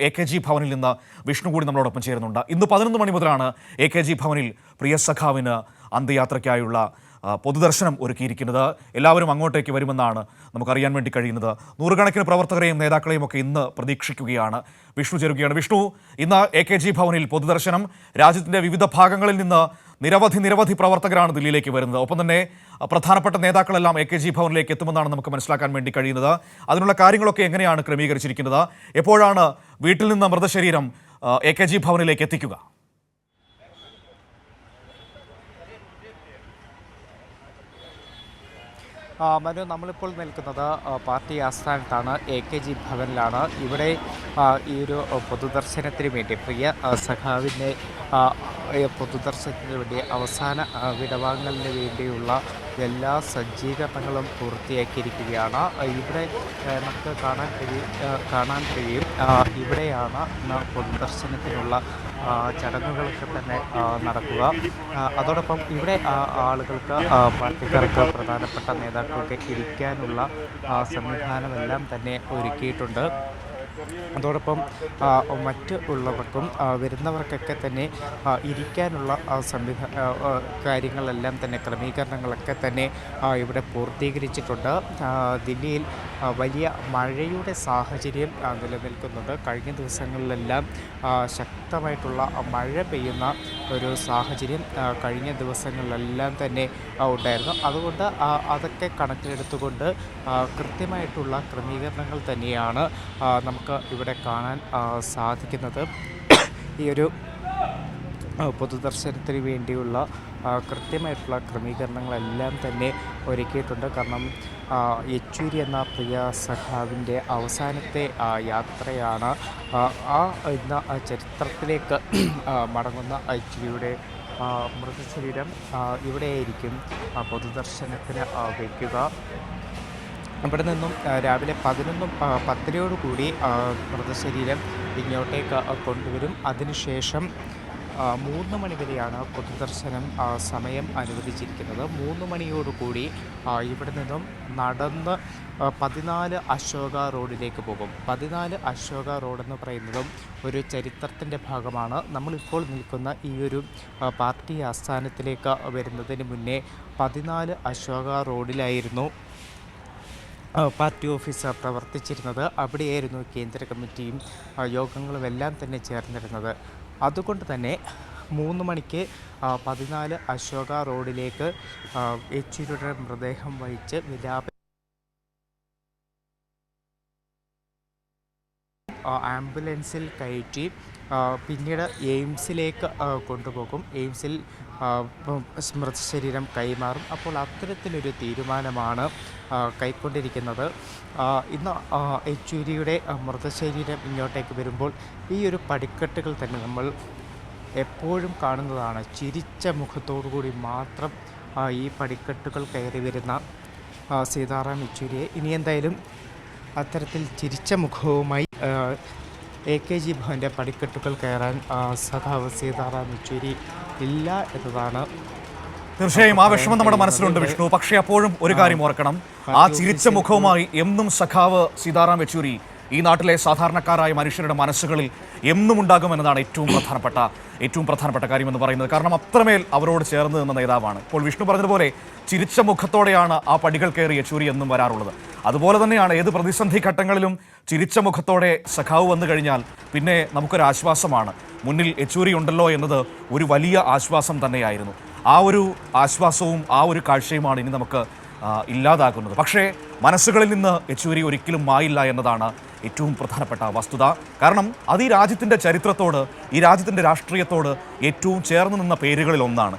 A K G ഭവനിൽ നിന്ന് വിഷ്ണു കൂടി നമ്മളോടൊപ്പം ചേരുന്നുണ്ട്. ഇന്ന് പതിനൊന്ന് മണി മുതലാണ് എ കെ ജി ഭവനിൽ പ്രിയ സഖാവിന് അന്ത്യയാത്രയ്ക്കായുള്ള പൊതുദർശനം ഒരുക്കിയിരിക്കുന്നത്. എല്ലാവരും അങ്ങോട്ടേക്ക് വരുമെന്നാണ് നമുക്കറിയാൻ വേണ്ടി കഴിയുന്നത്. നൂറുകണക്കിന് പ്രവർത്തകരെയും നേതാക്കളെയും ഒക്കെ ഇന്ന് പ്രതീക്ഷിക്കുകയാണ്. വിഷ്ണു ചേരുകയാണ്. വിഷ്ണു ഇന്ന് എ കെ ജി ഭവനിൽ പൊതുദർശനം. രാജ്യത്തിന്റെ വിവിധ ഭാഗങ്ങളിൽ നിന്ന് നിരവധി നിരവധി പ്രവർത്തകരാണ് ദില്ലിയിലേക്ക് വരുന്നത്. ഒപ്പം തന്നെ പ്രധാനപ്പെട്ട നേതാക്കളെല്ലാം എ കെ ജി ഭവനിലേക്ക് എത്തുമെന്നാണ് നമുക്ക് മനസ്സിലാക്കാൻ വേണ്ടി കഴിയുന്നത്. അതിനുള്ള കാര്യങ്ങളൊക്കെ എങ്ങനെയാണ് ക്രമീകരിച്ചിരിക്കുന്നത്? എപ്പോഴാണ് വീട്ടിൽ നിന്ന് മൃതശരീരം എ കെ ജി ഭവനിലേക്ക് എത്തിക്കുക? മനു നമ്മളിപ്പോൾ നിൽക്കുന്നത് പാർട്ടി ആസ്ഥാനത്താണ്. എ കെ ജി ഭവനിലാണ്. ഇവിടെ ഈ ഒരു പൊതുദർശനത്തിന് വേണ്ടി പ്രിയ സഖാവിന്റെ പൊതുദർശനത്തിന് വേണ്ടി അവസാന വിടവാങ്ങലിന് വേണ്ടിയുള്ള എല്ലാ സജ്ജീകരണങ്ങളും പൂർത്തിയാക്കിയിരിക്കുകയാണ്. ഇവിടെ നമുക്ക് കാണാൻ കഴിയും കാണാൻ കഴിയും. ഇവിടെയാണ് പൊതുദർശനത്തിനുള്ള ചടങ്ങുകളൊക്കെ തന്നെ നടക്കുക. അതോടൊപ്പം ഇവിടെ ആളുകൾക്ക് പാർട്ടിക്കാർക്ക് പ്രധാനപ്പെട്ട നേതാക്കൾക്ക് ഇരിക്കാനുള്ള സംവിധാനമെല്ലാം തന്നെ ഒരുക്കിയിട്ടുണ്ട്. അതോടൊപ്പം മറ്റ് ഉള്ളവർക്കും വരുന്നവർക്കൊക്കെ തന്നെ ഇരിക്കാനുള്ള സംവിധാ കാര്യങ്ങളെല്ലാം തന്നെ ക്രമീകരണങ്ങളൊക്കെ തന്നെ ഇവിടെ പൂർത്തീകരിച്ചിട്ടുണ്ട്. ദില്ലിയിൽ വലിയ മഴയുടെ സാഹചര്യം നിലനിൽക്കുന്നുണ്ട് കഴിഞ്ഞ ദിവസങ്ങളിലെല്ലാം ശക്തമായിട്ടുള്ള മഴ പെയ്യുന്ന ഒരു സാഹചര്യം കഴിഞ്ഞ ദിവസങ്ങളിലെല്ലാം തന്നെ ഉണ്ടായിരുന്നു. അതുകൊണ്ട് അതൊക്കെ കണക്കിലെടുത്തുകൊണ്ട് കൃത്യമായിട്ടുള്ള ക്രമീകരണങ്ങൾ തന്നെയാണ് ആ, നമുക്ക് ഇവിടെ കാണാൻ സാധിക്കുന്നത്. ഈ ഒരു പൊതുദർശനത്തിന് വേണ്ടിയുള്ള കൃത്യമായിട്ടുള്ള ക്രമീകരണങ്ങളെല്ലാം തന്നെ ഒരുക്കിയിട്ടുണ്ട്. കാരണം യെച്ചൂരി എന്ന പ്രിയ സഖാവിന്റെ അവസാനത്തെ യാത്രയാണ് ആ, എന്ന ചരിത്രത്തിലേക്ക് മടങ്ങുന്ന യെച്ചൂരിയുടെ മൃതശരീരം ഇവിടെയായിരിക്കും പൊതുദർശനത്തിന് വയ്ക്കുക ഇവിടെ നിന്നും രാവിലെ പതിനൊന്നും പത്തരയോടുകൂടി മൃതശരീരം ഇങ്ങോട്ടേക്ക് കൊണ്ടുവരും. അതിനുശേഷം മൂന്ന് മണി വരെയാണ് പൊതുദർശനം സമയം അനുവദിച്ചിരിക്കുന്നത്. മൂന്ന് മണിയോടുകൂടി ഇവിടെ നിന്നും നടന്ന് പതിനാല് അശോക റോഡിലേക്ക് പോകും. പതിനാല് അശോക റോഡെന്ന് പറയുന്നതും ഒരു ചരിത്രത്തിന്റെ ഭാഗമാണ്. നമ്മളിപ്പോൾ നിൽക്കുന്ന ഈ ഒരു പാർട്ടി ആസ്ഥാനത്തിലേക്ക് വരുന്നതിന് മുന്നേ പതിനാല് അശോക റോഡിലായിരുന്നു പാർട്ടി ഓഫീസർ പ്രവർത്തിച്ചിരുന്നത്. അവിടെയായിരുന്നു കേന്ദ്ര കമ്മിറ്റിയും യോഗങ്ങളും എല്ലാം തന്നെ ചേർന്നിരുന്നത്. അതുകൊണ്ട് തന്നെ മൂന്ന് മണിക്ക് പതിനാല് അശോക റോഡിലേക്ക് യെച്ചൂരിയുടെ മൃതദേഹം വഹിച്ച് വിലാപ ആംബുലൻസിൽ കയറ്റി പിന്നീട് എയിംസിലേക്ക് കൊണ്ടുപോകും. എയിംസിൽ മൃതശരീരം കൈമാറും. അപ്പോൾ അത്തരത്തിലൊരു തീരുമാനമാണ് കൈക്കൊണ്ടിരിക്കുന്നത്. ഇന്ന് യെച്ചൂരിയുടെ മൃതശരീരം ഇങ്ങോട്ടേക്ക് വരുമ്പോൾ ഈ ഒരു പടിക്കെട്ടുകൾ തന്നെ നമ്മൾ എപ്പോഴും കാണുന്നതാണ്. ചിരിച്ച മുഖത്തോടു കൂടി മാത്രം ഈ പടിക്കെട്ടുകൾ കയറി വരുന്ന സീതാറാം യെച്ചൂരിയെ. ഇനി എന്തായാലും അത്തരത്തിൽ ചിരിച്ച മുഖവുമായി എ കെ ജി ഭവന്റെ പടിക്കെട്ടുകൾ കയറാൻ സഖാവ് സീതാറാം യെച്ചൂരി ഇല്ല എന്നതാണ്. തീർച്ചയായും ആ വിഷമം നമ്മുടെ മനസ്സിലുണ്ട് വിഷ്ണു. പക്ഷേ അപ്പോഴും ഒരു കാര്യം ഓർക്കണം. ആ ചിരിച്ച മുഖവുമായി എന്നും സഖാവ് സീതാറാം യെച്ചൂരി ഈ നാട്ടിലെ സാധാരണക്കാരായ മനുഷ്യരുടെ മനസ്സുകളിൽ എന്നും ഉണ്ടാകുമെന്നതാണ് ഏറ്റവും പ്രധാനപ്പെട്ട ഏറ്റവും പ്രധാനപ്പെട്ട കാര്യം എന്ന് പറയുന്നത്. കാരണം അത്രമേൽ അവരോട് ചേർന്ന് നിന്ന നേതാവാണ്. ഇപ്പോൾ വിഷ്ണു പറഞ്ഞതുപോലെ ചിരിച്ച മുഖത്തോടെയാണ് ആ പടികൾ കയറി യെച്ചൂരി എന്നും വരാറുള്ളത്. അതുപോലെ തന്നെയാണ് ഏത് പ്രതിസന്ധി ഘട്ടങ്ങളിലും ചിരിച്ച മുഖത്തോടെ സഖാവ് വന്നു കഴിഞ്ഞാൽ പിന്നെ നമുക്കൊരു ആശ്വാസമാണ്. മുന്നിൽ യെച്ചൂരി ഉണ്ടല്ലോ എന്നത് ഒരു വലിയ ആശ്വാസം തന്നെയായിരുന്നു. ആ ഒരു ആശ്വാസവും ആ ഒരു കാഴ്ചയുമാണ് ഇനി നമുക്ക് ഇല്ലാതാക്കുന്നത് പക്ഷേ മനസ്സുകളിൽ നിന്ന് യെച്ചൂരി ഒരിക്കലും മായില്ല എന്നതാണ് ഏറ്റവും പ്രധാനപ്പെട്ട വസ്തുത. കാരണം അത് ഈ രാജ്യത്തിന്റെ ചരിത്രത്തോട് ഈ രാജ്യത്തിന്റെ രാഷ്ട്രീയത്തോട് ഏറ്റവും ചേർന്ന് നിന്ന പേരുകളിൽ ഒന്നാണ്.